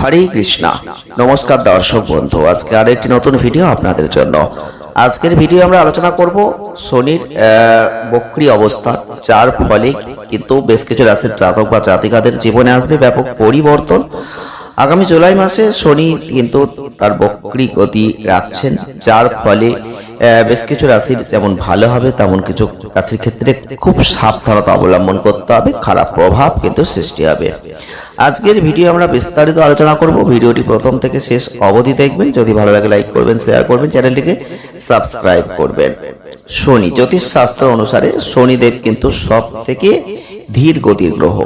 হরে কৃষ্ণা। নমস্কার দর্শক বন্ধু, আজকে আরেকটি নতুন ভিডিও আপনাদের জন্য। আজকের ভিডিও আমরা আলোচনা করব শনির বক্রি অবস্থা, যার ফলে কিন্তু বেশ কিছু রাশির জাতক বা জাতিকাদের জীবনে আসবে ব্যাপক পরিবর্তন। আগামী জুলাই মাসে শনি কিন্তু তার বক্রি গতি রাখছেন, যার ফলে বেশ কিছু রাশির যেমন ভালো হবে, তেমন কিছু রাশির ক্ষেত্রে খুব সাবধানতা অবলম্বন করতে হবে, খারাপ প্রভাব কিন্তু সৃষ্টি হবে। আজকের ভিডিও আমরা বিস্তারিত আলোচনা করব। ভিডিওটি প্রথম থেকে শেষ অবধি দেখবেন। যদি ভালো লাগে লাইক করবেন শেয়ার করবেন, চ্যানেলটিকে সাবস্ক্রাইব করবেন। শনি জ্যোতিষ শাস্ত্র অনুসারে শনিদেব কিন্তু সব থেকে ধীর গতির গ্রহ।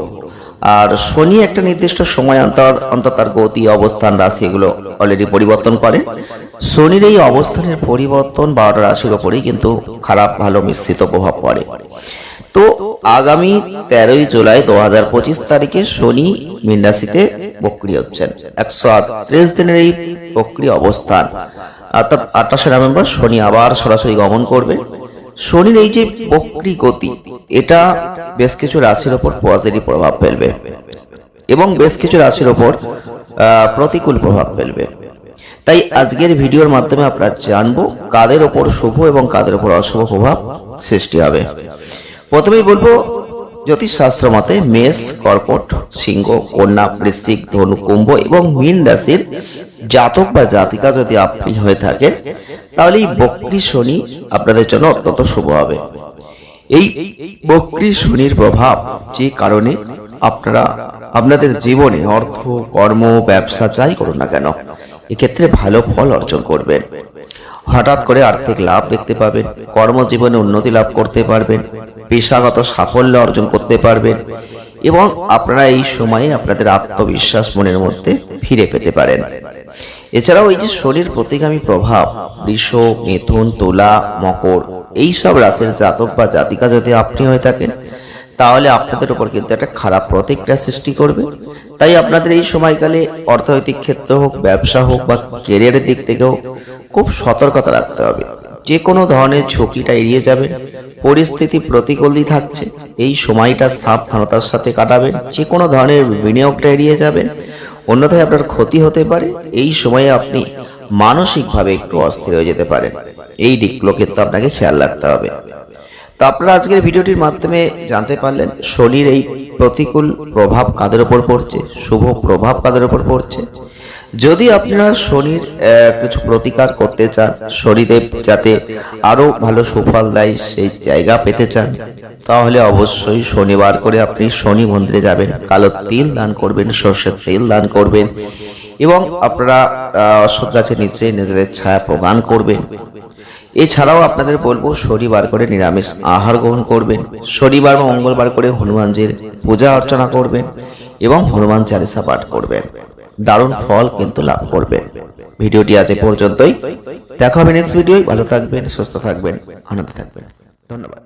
আর শনি একটা নির্দিষ্ট সময় অন্তর অন্তর তার গতি, অবস্থান, রাশি এগুলো অলরেডি পরিবর্তন করে শনির এই অবস্থানের পরিবর্তন বারোটা রাশির ওপরেই কিন্তু খারাপ, ভালো, মিশ্রিত প্রভাব পড়ে। তো আগামী তেরোই জুলাই দু হাজার পঁচিশ তারিখে শনি মীন রাশিতে বক্রি হচ্ছেন। একশো আটত্রিশ দিনের এই বক্রি অবস্থান। অর্থাৎ আঠাশে নভেম্বর শনি আবার সরাসরি গমন করবে। শনির এই যে বক্রি গতি, এটা বেশ কিছু রাশির ওপর পজিটিভ প্রভাব ফেলবে এবং বেশ কিছু রাশির ওপর প্রতিকূল প্রভাব ফেলবে। তাই আজকের ভিডিওর মাধ্যমে আমরা জানব কাদের ওপর শুভ এবং কাদের ওপর অশুভ প্রভাব সৃষ্টি হবে। প্রথমেই বলব জ্যোতিষশাস্ত্র মতে মেষ, কর্কট, সিংহ, কন্যা, বৃশ্চিক, ধনু, কুম্ভ এবং মীন রাশির জাতক বা জাতিকা যদি আপনি হয়ে থাকেন, তাহলে এই বক্রি শনি আপনাদের জন্য অত্যন্ত শুভ হবে। এই বক্রি শনির প্রভাব যে কারণে আপনারা, আপনাদের জীবনে অর্থ, কর্ম, ব্যবসা যাই করুন না কেন, এক্ষেত্রে ভালো ফল অর্জন করবেন। হঠাৎ করে আর্থিক লাভ দেখতে পাবেন, কর্মজীবনে উন্নতি লাভ করতে পারবেন পেশাগত সাফল্য অর্জন করতে পারবেন এবং আপনারা এই সময়ে আপনাদের আত্মবিশ্বাস মনের মধ্যে ফিরে পেতে পারেন। এছাড়াও এই যে শনির প্রতিগামী প্রভাব বৃষ মিথুন, তুলা, মকর, এই সব রাশির জাতক বা জাতিকা যদি আপনি হয়ে থাকেন, তাহলে আপনাদের উপর কিন্তু একটা খারাপ প্রতিক্রিয়া সৃষ্টি করবে। তাই আপনাদের এই সময়কালে অর্থনৈতিক ক্ষেত্র হোক, ব্যবসা হোক বা কেরিয়ারের দিক থেকেও খুব সতর্কতা রাখতে হবে। যে কোনো ধরনের ঝুঁকিটা এড়িয়ে যাবেন পরিস্থিতি প্রতিকূলই থাকছে, এই সময়টা সাবধানতার সাথে কাটাবেন যে কোনো ধরনের বিনিয়োগটা এড়িয়ে যাবেন অন্যথায় আপনার ক্ষতি হতে পারে, এই সময়ে আপনি মানসিকভাবে একটু অস্থির হয়ে যেতে পারেন, এই দিকগুলো কিন্তু আপনাকে খেয়াল রাখতে হবে। তো আপনারা আজকের ভিডিওটির মাধ্যমে জানতে পারলেন, শনির এই প্রতিকূল প্রভাব কাদের ওপর পড়ছে, শুভ প্রভাব কাদের ওপর পড়ছে যদি আপনারা শনির কিছু প্রতিকার করতে চান শনিদেব যাতে আরও ভালো সুফল দেয় সেই জায়গা পেতে চান তাহলে অবশ্যই শনিবার করে আপনি শনি মন্দিরে যাবেন। কালো তিল দান করবেন সর্ষের তেল দান করবেন এবং আপনারা আহ, অশ্বত্থ গাছের নিচে নিজেদের ছায়া প্রদান করবেন। এছাড়াও আপনাদের বলব শনিবার করে নিরামিষ আহার গ্রহণ করবেন। শনিবার বা মঙ্গলবার করে হনুমানজির পূজা অর্চনা করবেন এবং হনুমান চালিসা পাঠ করবেন। দারুণ ফল কিন্তু লাভ করবেন ভিডিওটি আজ পর্যন্তই। দেখা হবে নেক্সট ভিডিও ভালো থাকবেন, সুস্থ থাকবেন, আনন্দ থাকবেন। ধন্যবাদ।